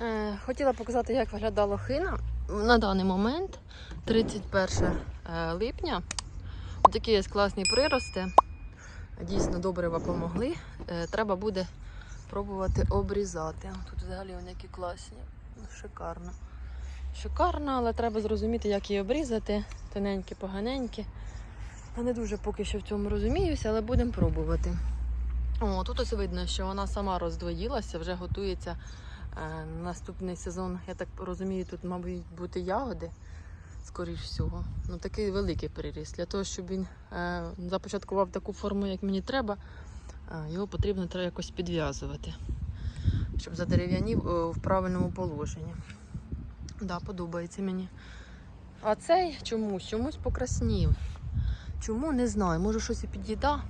Е, Хотіла показати, як виглядала лохина. На даний момент, 31 е, липня, такі є класні прирости. Дійсно добре вам помогли. Е, Треба буде пробувати обрізати. Тут взагалі вони які класні. Шикарно. Шикарно, але треба зрозуміти, як її обрізати. Тоненькі, поганенькі. Я не дуже поки що в цьому розуміюся, але будемо пробувати. О, тут ось видно, що вона сама роздвоїлася, вже готується наступний сезон. Я так розумію, тут, мабуть, бути ягоди, скоріш всього. Ну, такий великий приріст. Для того, щоб він е, започаткував таку форму, як мені треба, е, його потрібно треба якось підв'язувати, щоб задерев'янів е, в правильному положенні. Да, подобається мені. А цей чомусь, чомусь покраснів. Чому не знаю. Може щось і під'їда.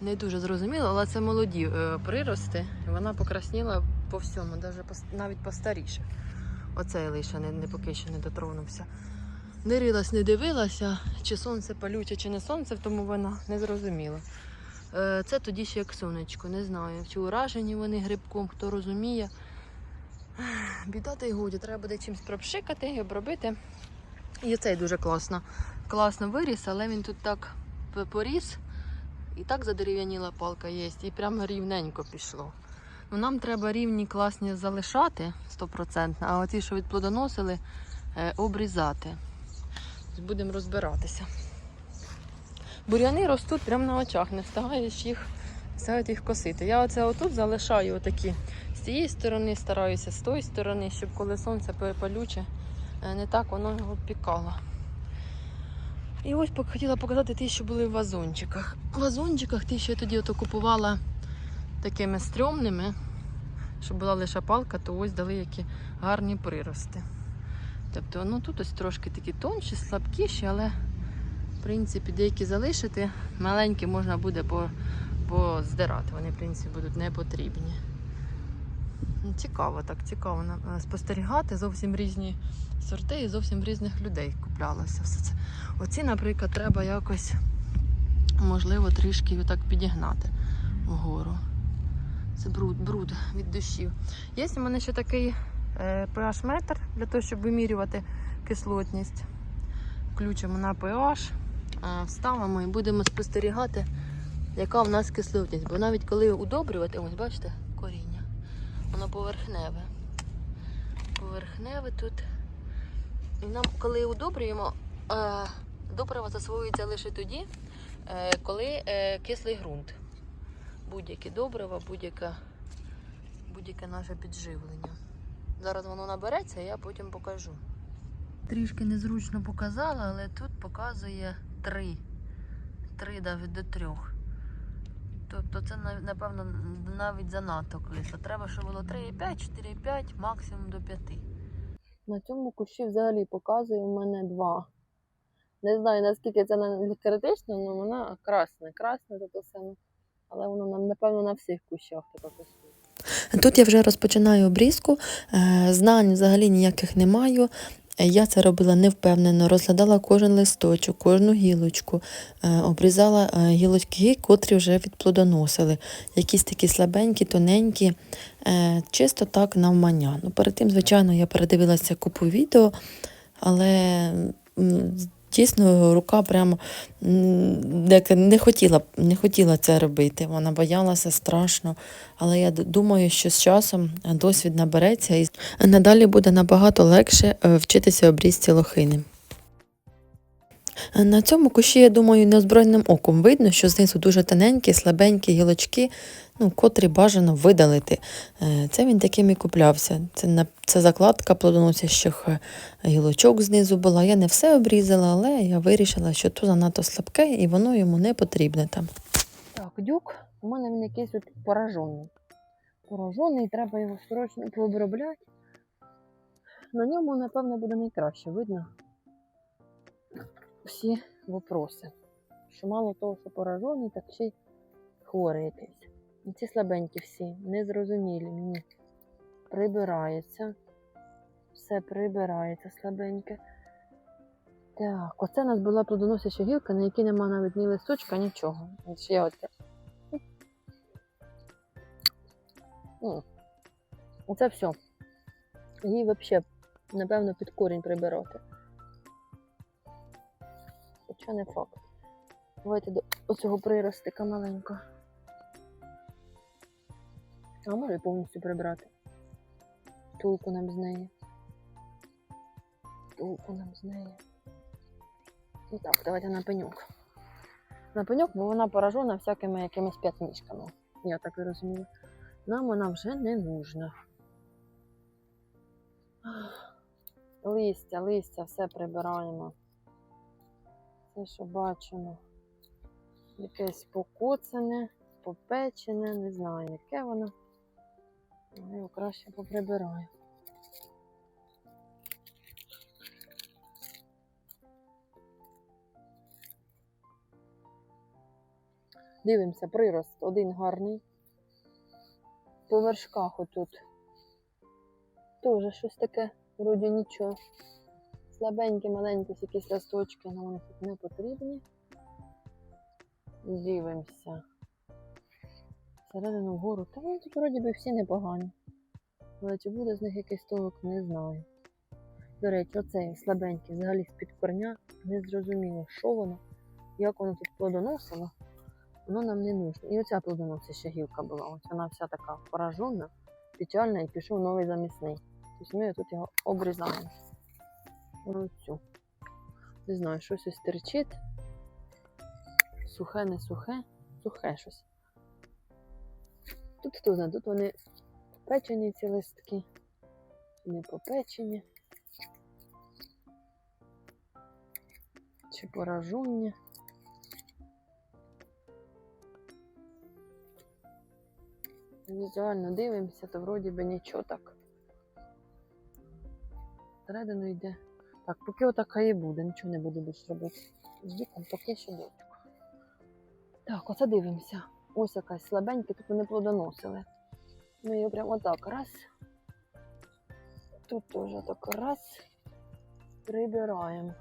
Не дуже зрозуміло, але це молоді прирости. Вона покрасніла по всьому, навіть постаріше. Оцей лише не, не поки що не дотронувся. Не не дивилася, чи сонце палюче, чи не сонце, тому вона не зрозуміла. Е, Це тоді ще як сонечко, не знаю. Чи уражені вони грибком, хто розуміє. Біда та й годі, треба буде чимось пропшикати і обробити. І цей дуже класно. Класно виріс, але він тут так поріс. І так задерев'яніла палка є, і прямо рівненько пішло. Ну, нам треба рівні класні залишати 100%, а оці, що відплодоносили, е, обрізати. Тобто Будемо розбиратися. Бур'яни ростуть прямо на очах, не встигаєш їх, встигають їх косити. Я оце отут залишаю отакі з цієї сторони, стараюся з тої сторони, щоб коли сонце пе- палюче, е, не так воно його пікало. І ось хотіла показати ті, що були в вазончиках. В вазончиках ті, що я тоді купувала такими стрьомними, щоб була лише палка, то ось дали які гарні прирости. Тобто, ну тут ось трошки такі тонші, слабкіші, але в принципі деякі залишити. Маленькі можна буде поздирати. Вони, в принципі, будуть не потрібні. Ну, Цікаво, так цікаво спостерігати. Зовсім різні сорти і зовсім різних людей куплялося все це. Оці, наприклад, треба якось, можливо, трішки отак підігнати вгору. Це бруд, бруд від дощів. Є у мене ще такий е, pH-метр для того, щоб вимірювати кислотність. Включимо на pH, е, вставимо і будемо спостерігати, яка в нас кислотність. Бо навіть коли удобрювати, ось бачите, коріння, воно поверхневе. Поверхневе тут. І нам, коли удобрюємо, е, добрива засвоюється лише тоді, коли кислий ґрунт. Будь-яке добриво, будь-яке будь-яке наше підживлення. Зараз воно набереться, я потім покажу. Трішки незручно показала, але тут показує 3. 3 навіть до 3. Тобто це напевно навіть занадто кисло. Треба, щоб було 3,5, 4,5, максимум до 5. На цьому кущі взагалі показує у мене 2. Не знаю наскільки це критично, але вона красна, красна те саме. Але воно нам, напевно, на всіх кущах така косує. Тут я вже розпочинаю обрізку, е, знань взагалі ніяких не маю. Е, Я це робила невпевнено, розглядала кожен листочок, кожну гілочку, е, обрізала гілочки, котрі вже відплодоносили. Якісь такі слабенькі, тоненькі, чисто так навмання. Ну, перед тим, звичайно, я передивилася купу відео, але м, дійсно рука прямо не хотіла, не хотіла це робити. Вона боялася страшно. Але я думаю, що з часом досвід набереться і надалі буде набагато легше е, вчитися обрізці лохини. Е, На цьому кущі, я думаю, неозброєним оком видно, що знизу дуже тоненькі, слабенькі гілочки, ну, котрі бажано видалити. Е, Це він таким і куплявся. Це, це закладка плодоносящих е, гілочок знизу була. Я не все обрізала, але я вирішила, що то занадто слабке і воно йому не потрібне там. Так, дюк, у мене він якийсь от поражений. Поражений, треба його срочно пообробляти. На ньому, напевно, буде найкраще видно всі вопроси. Що мало того, що поражений, так ще й хворий якийсь. Ці слабенькі всі, незрозумілі мені. Прибирається. Все прибирається слабеньке. Так, оце у нас була плодоносяча гілка, на якій нема навіть ні листочка, нічого. Ще я оце. Оце все. Її взагалі, напевно, під корінь прибирати. Хоча не факт. Давайте до оцього приростика маленького. А може повністю прибрати. Толку нам з неї. Толку нам з неї. І так, давайте на пеньок. На пеньок, бо вона поражена всякими якимись п'ятничками. Я так і розумію. Нам вона вже не нужна. Листя, листя, все прибираємо. Все, що бачимо. Якесь покоцане, попечене, не знаю, яке воно. Я його краще поприбираю. Дивимося, прирост один гарний. По вершках отут. Теж щось таке, вроді нічого. Слабенькі, маленькі якісь листочки, але вони тут не потрібні. Дивимося. Всередину вгору. Та вони тут вроді би всі непогані. Але чи буде з них якийсь толок, не знаю. До речі, оцей слабенький, взагалі з-під корня, не зрозуміло, що воно, як воно тут плодоносило, воно нам не нужно. І оця плодоносиця ще гілка була. Ось вона вся така поражена, печальна і пішов новий замісний. Тобто ми тут його обрізаємо. Оцю. Не знаю, щось ось терчить. Сухе, не сухе, сухе щось. Тут хто знає, тут вони печені ці листки, не попечені. Чи поражені. Візуально дивимося, то вроді би нічого так. Всередину йде. Так, поки отака і буде, нічого не буду більше робити. З віком поки що добре. Так, оце дивимося. Ось якась слабенька, тут вони плодоносили. Ми її прямо так раз. Тут теж так раз. Прибираємо.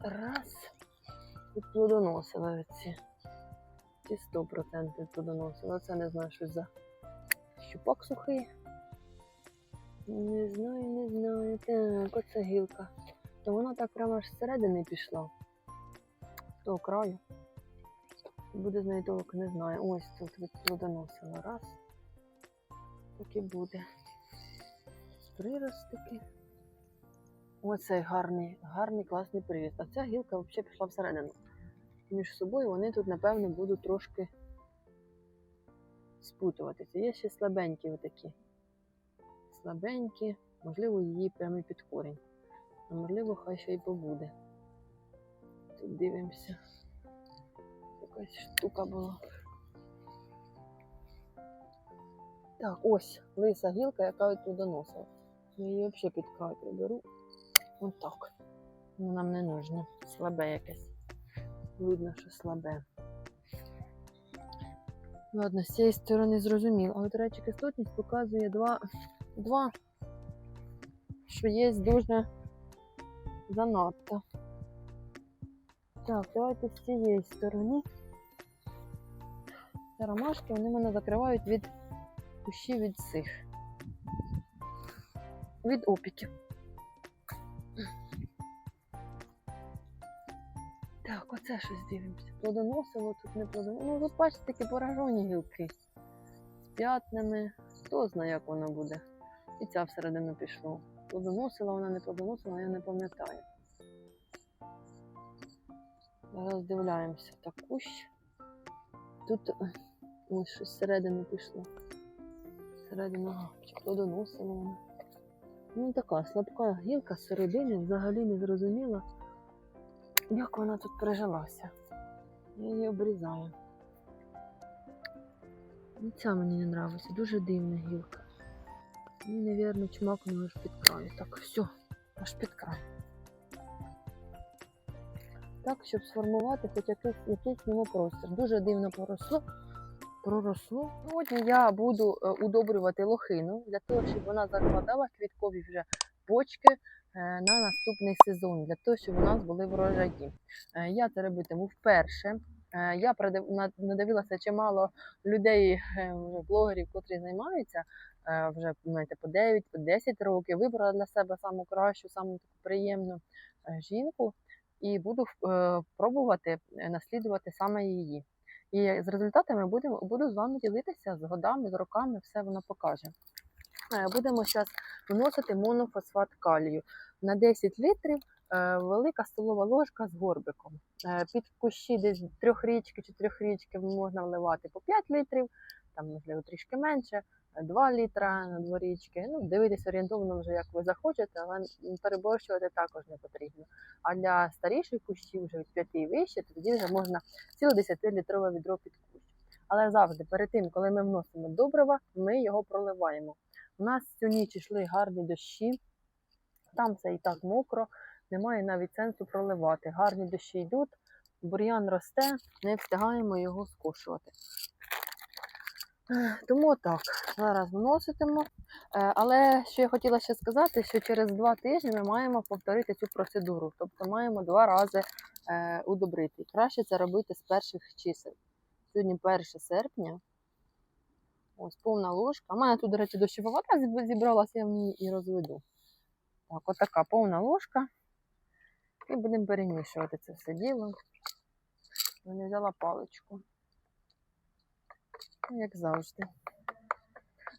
Раз. Тут плодоносили ці. Ці 100% плодоносили. Оце не знаю, що за щупак сухий. Не знаю, не знаю. Так, оце гілка. То вона так прямо аж зсередини пішла. З того краю. Буде з неї не знаю. Ось тут плодоносила. Раз. Так і буде. Приростики. Оцей гарний, гарний класний приріст. А ця гілка взагалі пішла всередину. Між собою вони тут, напевно, будуть трошки спутуватися. Є ще слабенькі отакі. Слабенькі, можливо, її прямо під корінь. А можливо, хай ще й побуде. Тут дивимося. Якась штука була. Так, ось лиса гілка, яка от туди. Я її взагалі під край приберу. Ось так. Воно нам не нужно. Слабе якесь. Видно, що слабе. Ладно, з цієї сторони зрозуміло. Але, до речі, кислотність показує 2, 2 що є дуже занадто. Так, давайте з цієї сторони. Це ромашки, вони мене закривають від кущів від цих. Від опіків. Так, оце щось дивимося. Плодоносило тут не плодоносило. Ну, ви бачите, такі поражені гілки. З п'ятнами. Хто знає, як воно буде. І ця всередину пішло. Плодоносила вона, не плодоносила, я не пам'ятаю. Зараз дивляємося так кущ. Тут ось щось всередину пішло. Всередину, плодоносила вона. Ну така слабка гілка з середини взагалі не зрозуміла, як вона тут прижилася. Я її обрізаю. Ця мені не подобається, дуже дивна гілка. Мені, навірно, чмакнуло аж під край. Так, все, аж під край. Так, щоб сформувати хоч якийсь, якийсь йому простір. Дуже дивно поросло. Проросло. Сьогодні я буду е, удобрювати лохину для того, щоб вона закладала квіткові вже почки е, на наступний сезон, для того, щоб у нас були врожаї. Е, Я це робитиму вперше. Я надивилася чимало людей, блогерів, котрі займаються вже знаєте, по 9, по 10 років. Вибрала для себе саму кращу, саму таку приємну е, жінку і буду е, пробувати е, наслідувати саме її. І з результатами будемо, буду з вами ділитися з годами, з роками, все воно покаже. Е, Будемо зараз вносити монофосфат калію. На 10 літрів е, велика столова ложка з горбиком. Е, Під кущі десь трьохрічки, чотирьохрічки можна вливати по 5 літрів, там можливо трішки менше, 2 літра на дворічки. Ну, дивитись орієнтовно вже як ви захочете, але переборщувати також не потрібно. А для старіших кущів, вже від 5 і вище, то тоді вже можна ціле 10-літрове відро під кущ. Але завжди перед тим, коли ми вносимо добрива, ми його проливаємо. У нас цю ніч йшли гарні дощі, там все і так мокро, немає навіть сенсу проливати. Гарні дощі йдуть, бур'ян росте, не встигаємо його скошувати. Тому так, зараз вноситимо. Е, Але що я хотіла ще сказати, що через два тижні ми маємо повторити цю процедуру. Тобто маємо два рази е, удобрити. Краще це робити з перших чисел. Сьогодні 1 серпня. Ось повна ложка. У мене тут, до речі, дощова вода зібралася, я в ній і розведу. Так, отака повна ложка. І будемо перемішувати це все діло. Я взяла паличку. Як завжди.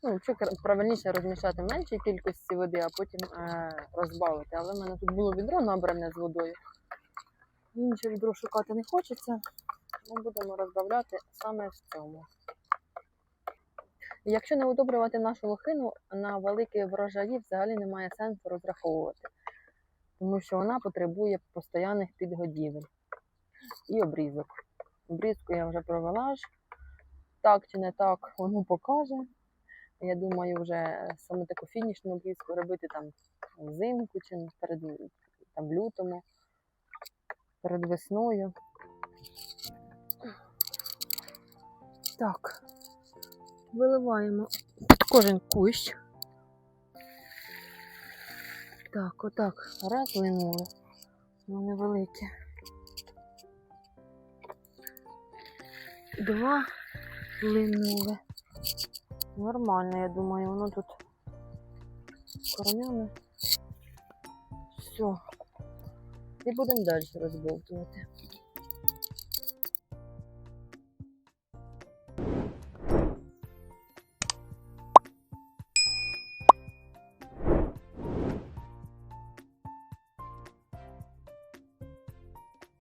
Ну, кра- правильніше розмішати меншій кількості води, а потім е- розбавити. Але в мене тут було відро набране з водою. Інше відро шукати не хочеться. Ми будемо розбавляти саме в цьому. Якщо не удобрювати нашу лохину, на великі врожаї взагалі немає сенсу розраховувати, тому що вона потребує постійних підгодівель і обрізок. Обрізку я вже провела ж. Так чи не так, воно покаже. Я думаю, вже саме таку фінішну обрізку робити там взимку чи перед там, лютому, перед весною. Так, виливаємо кожен кущ. Так, отак, раз линули. Вони великі. Два линули. Нормально, я думаю, воно тут короняне. Все. І будемо далі розбовтувати.